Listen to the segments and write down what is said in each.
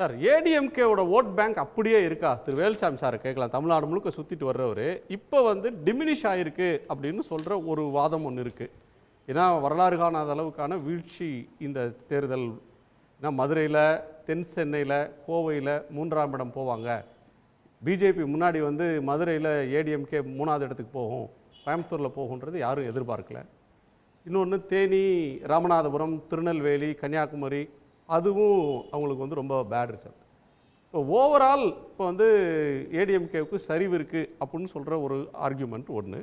Sir ஏடிஎம்கேவோட vote bank அப்படியே இருக்கா? திரு Velsamy sir கேட்கலாம். தமிழ்நாடு முழுக்க சுற்றிட்டு வர்றவர் இப்போ வந்து டிமினிஷ் ஆகிருக்கு அப்படின்னு சொல்கிற ஒரு வாதம் ஒன்று இருக்குது ஏன்னா வரலாறு காணாத அளவுக்கான வீழ்ச்சி இந்த தேர்தல். ஏன்னா மதுரையில் தென் சென்னையில் கோவையில் மூன்றாம் இடம் போவாங்க. பிஜேபி முன்னாடி வந்து மதுரையில் ஏடிஎம்கே மூணாவது இடத்துக்கு போகும். கோயம்புத்தூரில் போகுன்றது யாரும் எதிர்பார்க்கல. இன்னொன்று தேனி ராமநாதபுரம் திருநெல்வேலி கன்னியாகுமரி அதுவும் அவங்களுக்கு வந்து ரொம்ப பேட் ரிசல்ட் இப்போ ஓவரால் இப்போ வந்து ஏடிஎம்கேவுக்கு சரிவு இருக்குது அப்படின்னு சொல்கிற ஒரு ஆர்கியூமெண்ட் ஒன்று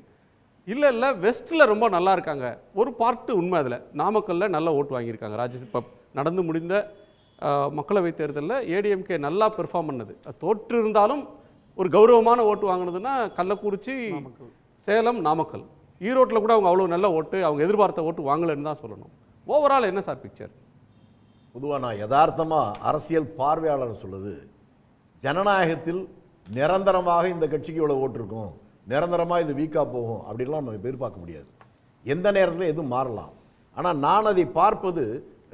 இல்லை இல்லை வெஸ்ட்டில் ரொம்ப நல்லா இருக்காங்க. ஒரு பார்ட்டு உண்மை அதில். நாமக்கல்ல நல்ல ஓட்டு வாங்கியிருக்காங்க. ராஜ்ய இப்போ நடந்து முடிந்த மக்களவைத் தேர்தலில் ஏடிஎம்கே நல்லா பெர்ஃபார்ம் பண்ணது. அது தோற்று இருந்தாலும் ஒரு கௌரவமான ஓட்டு வாங்கினதுன்னா கள்ளக்குறிச்சி சேலம் நாமக்கல். ஈரோட்டில் கூட அவங்க அவ்வளோ நல்ல ஓட்டு அவங்க எதிர்பார்த்த ஓட்டு வாங்கலைன்னு தான் சொல்லணும். ஓவரால் என்ன சார் பிக்சர் பொதுவாக நான் யதார்த்தமாக அரசியல் பார்வையாளர் சொல்லுது. ஜனநாயகத்தில் நிரந்தரமாக இந்த கட்சிக்கு இவ்வளோ ஓட்டு இருக்கும். நிரந்தரமாக இது வீக்காக போகும் அப்படின்லாம் நம்ம எதிர்பார்க்க முடியாது. எந்த நேரத்தில் எதுவும் மாறலாம். ஆனால் நான் அதை பார்ப்பது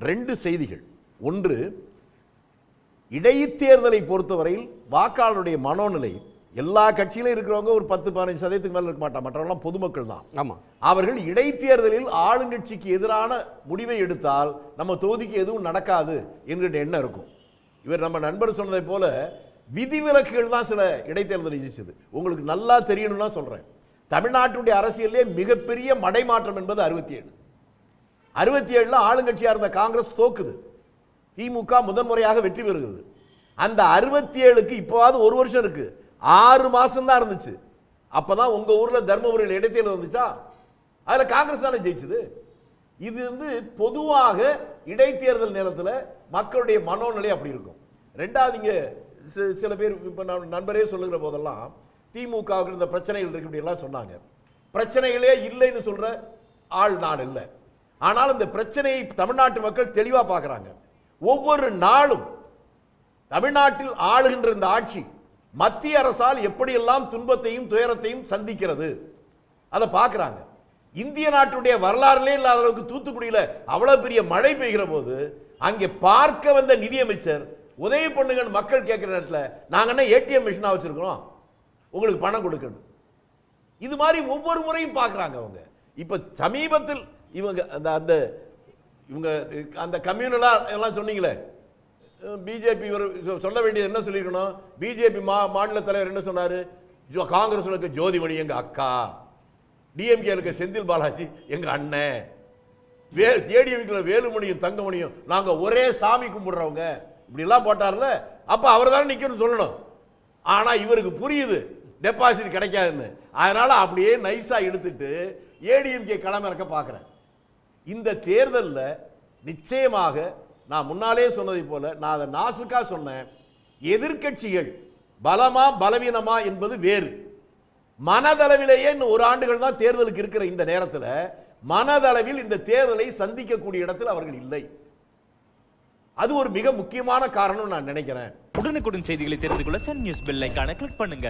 ரெண்டு செய்திகள். ஒன்று இடைத்தேர்தலை பொறுத்தவரையில் வாக்காளருடைய மனோநிலை எல்லா கட்சியிலும் இருக்கிறவங்க ஒரு பத்து பதினஞ்சு சதவீதத்துக்கு மேலே இருக்க மாட்டாங்க. மற்றவங்களாம் பொதுமக்கள் தான். ஆமாம் அவர்கள் இடைத்தேர்தலில் ஆளுங்கட்சிக்கு எதிரான முடிவை எடுத்தால் நம்ம தொகுதிக்கு எதுவும் நடக்காது என்கிற எண்ணம் இருக்கும். இவர் நம்ம நண்பர் சொன்னதை போல விதிவிலக்குகள் தான் சில இடைத்தேர்தலை ஜெயிச்சது. உங்களுக்கு நல்லா தெரியணும்னா சொல்றேன். தமிழ்நாட்டுடைய அரசியலே மிகப்பெரிய மடைமாற்றம் என்பது அறுபத்தி ஏழு அறுபத்தி ஏழுல ஆளுங்கட்சியா இருந்த காங்கிரஸ் தோக்குது. திமுக முதன்முறையாக வெற்றி பெறுகிறது. அந்த அறுபத்தி ஏழுக்கு இப்போவாவது ஒரு வருஷம் இருக்கு. ஆறு மாதம்தான் இருந்துச்சு. இருந்துச்சு அப்பதான் உங்க ஊர்ல தர்மபுரியில் இடைத்தேர்தல் வந்துச்சா? அதுல காங்கிரஸ் தானே ஜெயிச்சது. இது வந்து பொதுவாக இடைத்தேர்தல் நேரத்தில் மக்களுடைய மனோநிலை அப்படி இருக்கும். ரெண்டாவது இங்க சில பேர் இப்போ நான் நண்பரே சொல்லுகிற போதெல்லாம் திமுகவுக்கு இந்த பிரச்சனைகள் இருக்கு இப்படி சொன்னாங்க. பிரச்சனைகளே இல்லைன்னு சொல்ற ஆள் நான் இல்லை. ஆனால் இந்த பிரச்சனையை தமிழ்நாட்டு மக்கள் தெளிவாக பார்க்குறாங்க ஒவ்வொரு நாளும் தமிழ்நாட்டில் ஆளுகின்ற இந்த ஆட்சி மத்திய அரசால் எப்படியெல்லாம் துன்பத்தையும் துயரத்தையும் சந்திக்கிறது? அதை பார்க்குறாங்க இந்திய நாட்டுடைய வரலாறுலே இல்லாத அளவுக்கு தூத்துக்குடியில் அவ்வளோ பெரிய மழை பெய்கிற போது அங்கே பார்க்க வந்த நிதியமைச்சர் உதவி பண்ணுங்கன்னு மக்கள் கேட்குற நேரத்தில் நாங்கள் என்ன ஏடிஎம் மிஷினாக வச்சுருக்கிறோம்? உங்களுக்கு பணம் கொடுக்கணும். இது மாதிரி ஒவ்வொரு முறையும் பார்க்குறாங்க அவங்க. இப்போ சமீபத்தில் இவங்க அந்த அந்த இவங்க அந்த கம்யூனலாக எல்லாம் சொன்னீங்களே பிஜேபி சொல்ல வேண்டியது என்ன சொல்லியிருக்கணும்? பிஜேபி மா மாநில தலைவர் என்ன சொன்னார்? ஜோ காங்கிரஸ் இருக்க ஜோதிமணி எங்க அக்கா? டிஎம்கே இருக்க செந்தில் பாலாஜி எங்க அண்ணன்? வே ஏடிஎம்கில் வேலுமணியும் தங்கமணியும் நாங்க ஒரே சாமி கும்பிடுறவங்க. இப்படிலாம் போட்டார்ல? அப்ப அவர் தானே நிற்கணும்னு சொல்லணும். ஆனா இவருக்கு புரியுது. டெபாசிட் கிடைக்காதுன்னு. அதனால அப்படியே நைஸா எடுத்துட்டு ஏடிஎம்கே களமிறக்க பார்க்குறேன் பார்க்குறாரு இந்த தேர்தலில் நிச்சயமாக நான் முன்னாலே சொன்னதை போல நான் அதை நாசுக்காக சொன்னேன். எதிர்க்கட்சிகள் பலமா பலவீனமா என்பது வேறு. மனதளவிலேயே இன்னும் ஒரு ஆண்டுகள் தான் தேர்தலுக்கு இருக்கிற இந்த நேரத்தில் மனதளவில் இந்த தேர்தலை சந்திக்கக்கூடிய இடத்தில் அவர்கள் இல்லை. அது ஒரு மிக முக்கியமான காரணம் நான் நினைக்கிறேன். உடனுக்குடன் செய்திகளை தெரிந்து கொள்ள சன் நியூஸ் பெல் ஐக்கான கிளிக் பண்ணுங்க.